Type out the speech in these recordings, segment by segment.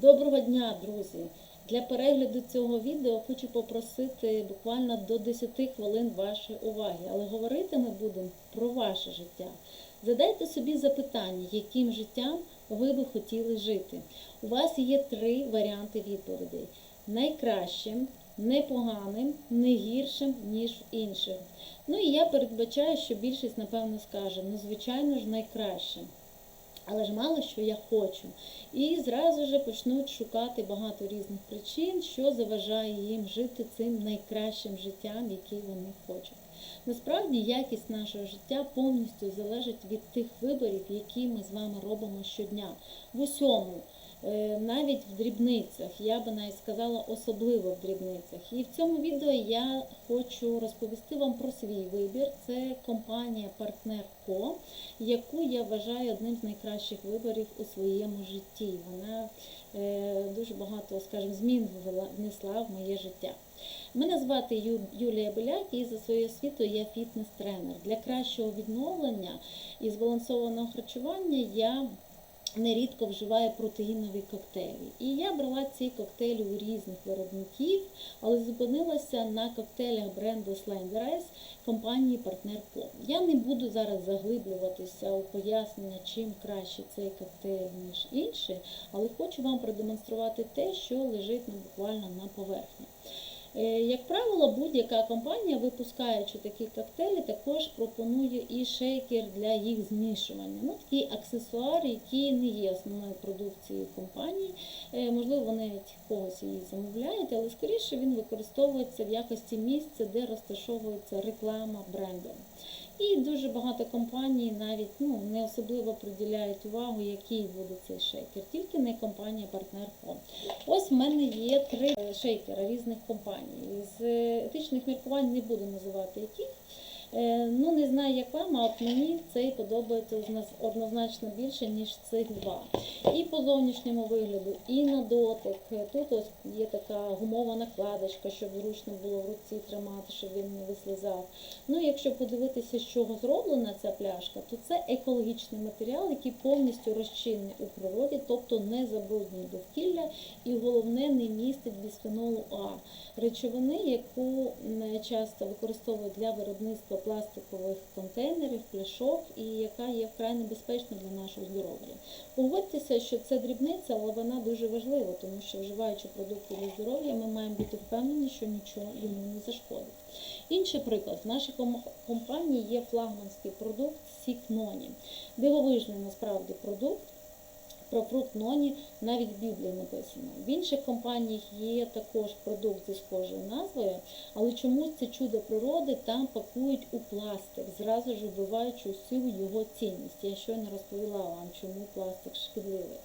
Доброго дня, друзі! Для перегляду цього відео хочу попросити буквально до 10 хвилин вашої уваги, але говорити ми будемо про ваше життя. Задайте собі запитання, яким життям ви би хотіли жити. У вас є три варіанти відповідей: найкращим, непоганим, не гіршим, ніж в інших. Ну і я передбачаю, що більшість, напевно, скаже, ну, звичайно ж, найкращим. Але ж мало що я хочу. І зразу ж почнуть шукати багато різних причин, що заважає їм жити цим найкращим життям, яке вони хочуть. Насправді якість нашого життя повністю залежить від тих виборів, які ми з вами робимо щодня. В усьому, навіть в дрібницях, я би навіть сказала, особливо в дрібницях. І в цьому відео я хочу розповісти вам про свій вибір. Це компанія Партнер яку я вважаю одним з найкращих виборів у своєму житті. Вона е, дуже багато, скажімо, змін внесла в моє життя. Мене звати Юлія Беляк і за своєю освітою я фітнес-тренер. Для кращого відновлення і збалансованого харчування я нерідко вживаю протеїнові коктейлі. І я брала ці коктейлі у різних виробників, але зупинилася на коктейлях бренду Slenderize компанії Партнер. Я не буду зараз заглиблюватися у пояснення, чим краще цей коктейль, ніж інший, але хочу вам продемонструвати те, що лежить буквально на поверхні. Е, Як правило, будь-яка компанія, випускаючи такі коктейлі, також пропонує і шейкер для їх змішування. Ну, такі аксесуари, які не є основною продукцією компанії. Е, Можливо, вони навіть когось її замовляють, але скоріше він використовується в якості місця, де розташовується реклама бренду. І дуже багато компаній навіть ну, не особливо приділяють увагу, який буде цей шейкер, тільки не компанія партнер Ко. Ось в мене є три шейкера різних компаній. З етичних міркувань не буду називати яких. Е, Ну, не знаю, як вам, а от мені цей подобається однозначно більше, ніж цих два. І по зовнішньому вигляду, і на дотик. Е, Тут ось є така гумова накладочка, щоб зручно було в руці тримати, щоб він не вислизав. Ну, якщо подивитися, з чого зроблена ця пляшка, то це екологічний матеріал, який повністю розчинний у природі, тобто не забруднює довкілля і головне не містить біспhenолу А, речовини, яку часто використовують для виробництва пластикових контейнерів, пляшок, і яка є вкрай небезпечна для нашого здоров'я. Погодьтеся, що це дрібниця, але вона дуже важлива, тому що вживаючи продукти для здоров'я, ми маємо бути впевнені, що нічого йому не зашкодить. Інший приклад, в нашій компанії є флагманський продукт Сік Ноні. Дивовижний насправді продукт. Про фрукт ноні навіть в Біблії написано. В інших компаніях є також продукт зі схожою назвою, але чомусь це чудо природи там пакують у пластик, зразу ж вбиваючи усю його цінність. Я щойно розповіла вам, чому пластик шкідливий.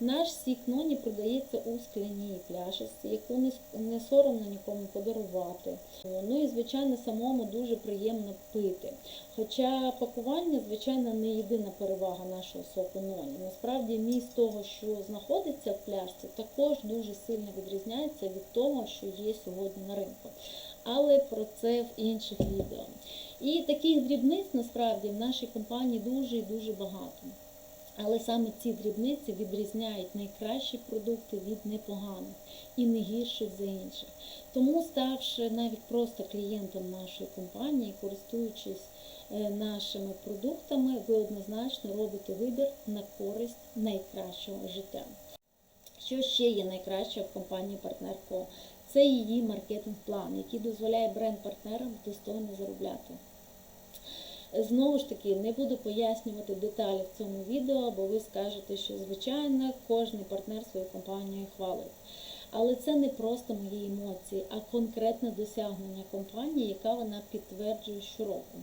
Наш сік ноні продається у скляній пляшечці, яку не, соромно нікому подарувати. Ну і звичайно самому дуже приємно пити. Хоча пакування, звичайно, не єдина перевага нашого соку ноні. Насправді того, що знаходиться в пляшці, також дуже сильно відрізняється від того, що є сьогодні на ринку. Але про це в інших відео. І таких дрібниць насправді в нашій компанії дуже і дуже багато. Але саме ці дрібниці відрізняють найкращі продукти від непоганих і не гірших за інших. Тому, ставши навіть просто клієнтом нашої компанії, користуючись е, нашими продуктами, ви однозначно робите вибір на користь найкращого життя. Що ще є найкраще в компанії Партнерко? Це її маркетинг-план, який дозволяє бренд-партнерам достойно заробляти. Знову ж таки, не буду пояснювати деталі в цьому відео, бо ви скажете, що звичайно кожен партнер свою компанію хвалить. Але це не просто мої емоції, а конкретне досягнення компанії, яка вона підтверджує щороку.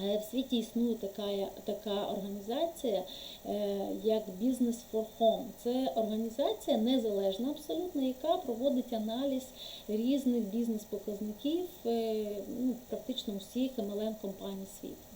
Е, В світі існує така, така організація, е, як Business for Home. Це організація незалежна абсолютно, яка проводить аналіз різних бізнес-показників е, ну, практично усіх MLM компаній світу.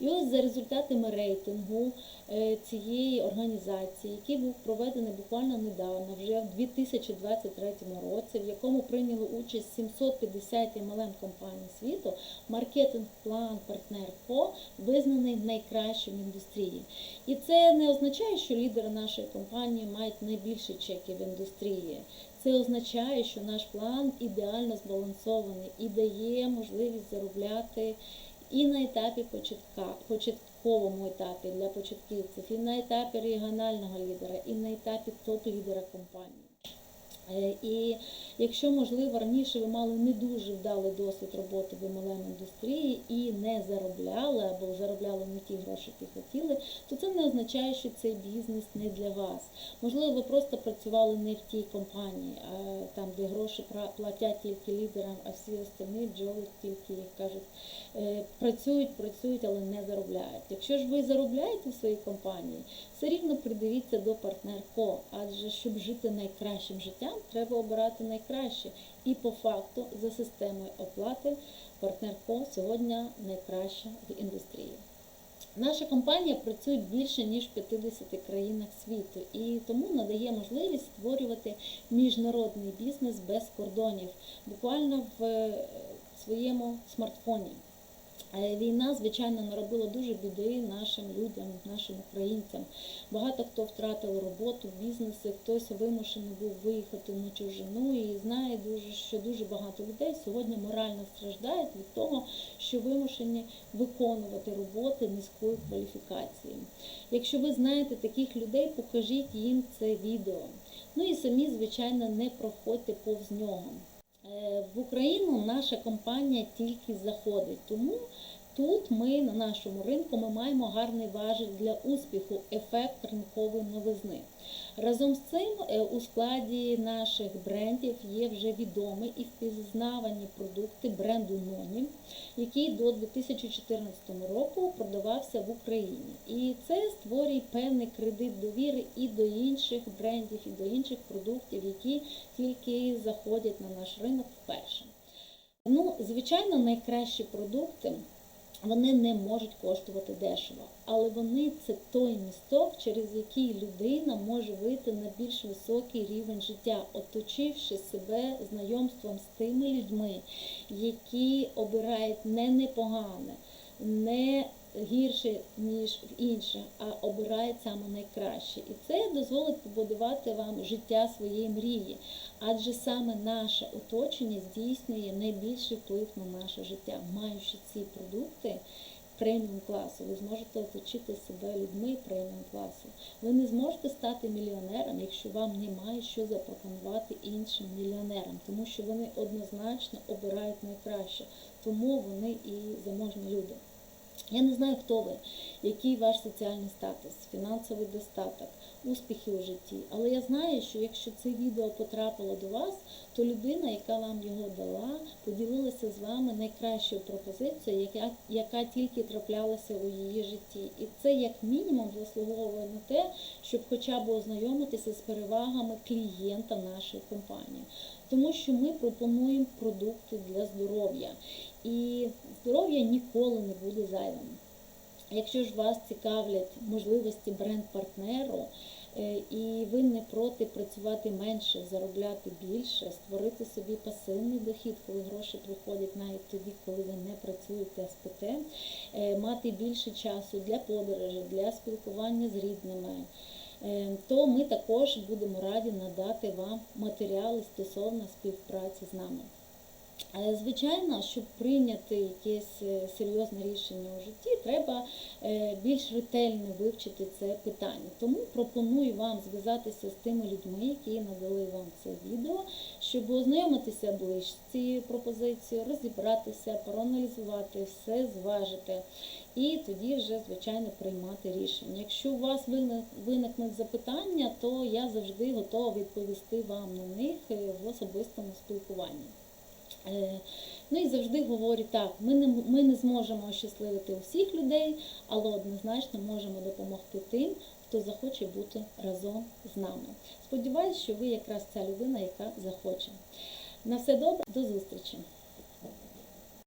І ось за результатами рейтингу е, цієї організації, який був проведений буквально недавно, вже в 2023 році, в якому прийняло участь 750 MLM компаній світу, маркетинг-план партнер КО визнаний найкращим в індустрії. І це не означає, що лідери нашої компанії мають найбільші чеки в індустрії. Це означає, що наш план ідеально збалансований і дає можливість заробляти і на етапі початка, початковому етапі для початківців, і на етапі регіонального лідера, і на етапі топ-лідера компанії. Е, І якщо, можливо, раніше ви мали не дуже вдалий досвід роботи в MLM індустрії і не заробляли або заробляли не ті гроші, які хотіли, то це не означає, що цей бізнес не для вас. Можливо, ви просто працювали не в тій компанії, а там, де гроші платять тільки лідерам, а всі остальні бджоли тільки, як кажуть, е, працюють, працюють, але не заробляють. Якщо ж ви заробляєте в своїй компанії, все рівно придивіться до партнер-ко, адже щоб жити найкращим життям, треба обирати найкраще. І по факту за системою оплати партнер-ко сьогодні найкраща в індустрії. Наша компанія працює більше ніж в 50 країнах світу і тому надає можливість створювати міжнародний бізнес без кордонів, буквально в е, своєму смартфоні. Війна, звичайно, наробила дуже біди нашим людям, нашим українцям. Багато хто втратив роботу, бізнеси, хтось вимушений був виїхати на чужину і знає дуже, що дуже багато людей сьогодні морально страждають від того, що вимушені виконувати роботи низької кваліфікації. Якщо ви знаєте таких людей, покажіть їм це відео. Ну і самі, звичайно, не проходьте повз нього. Е, В Україну наша компанія тільки заходить, тому тут ми на нашому ринку ми маємо гарний важіль для успіху, ефект ринкової новизни. Разом з цим е, у складі наших брендів є вже відомі і впізнавані продукти бренду Нонім, який до 2014 року продавався в Україні. І це створює певний кредит довіри і до інших брендів, і до інших продуктів, які тільки заходять на наш ринок вперше. Ну, звичайно, найкращі продукти вони не можуть коштувати дешево, але вони це той місток, через який людина може вийти на більш високий рівень життя, оточивши себе знайомством з тими людьми, які обирають не непогане, не гірше, ніж в інших, а обирають саме найкраще. І це дозволить побудувати вам життя своєї мрії, адже саме наше оточення здійснює найбільший вплив на наше життя. Маючи ці продукти преміум класу, ви зможете оточити себе людьми преміум класу. Ви не зможете стати мільйонером, якщо вам немає що запропонувати іншим мільйонерам, тому що вони однозначно обирають найкраще, тому вони і заможні люди. Я не знаю, хто ви, який ваш соціальний статус, фінансовий достаток, успіхи у житті. Але я знаю, що якщо це відео потрапило до вас, то людина, яка вам його дала, поділилася з вами найкращою пропозицією, яка, яка тільки траплялася у її житті. І це як мінімум заслуговує на те, щоб хоча б ознайомитися з перевагами клієнта нашої компанії. Тому що ми пропонуємо продукти для здоров'я. І здоров'я ніколи не буде зайвим. Якщо ж вас цікавлять можливості бренд-партнеру, е, і ви не проти працювати менше, заробляти більше, створити собі пасивний дохід, коли гроші приходять навіть тоді, коли ви не працюєте з ПТ, е, мати більше часу для подорожі, для спілкування з рідними, е, то ми також будемо раді надати вам матеріали стосовно співпраці з нами. Звичайно, щоб прийняти якесь е, серйозне рішення у житті, треба е, більш ретельно вивчити це питання. Тому пропоную вам зв'язатися з тими людьми, які надали вам це відео, щоб ознайомитися ближче з цією пропозицією, розібратися, проаналізувати все, зважити. І тоді вже, звичайно, приймати рішення. Якщо у вас виникнуть запитання, то я завжди готова відповісти вам на них е, в особистому спілкуванні. Е, Ну і завжди говорю так, ми не, ми не зможемо ощасливити усіх людей, але однозначно можемо допомогти тим, хто захоче бути разом з нами. Сподіваюсь, що ви якраз ця людина, яка захоче. На все добре, до зустрічі!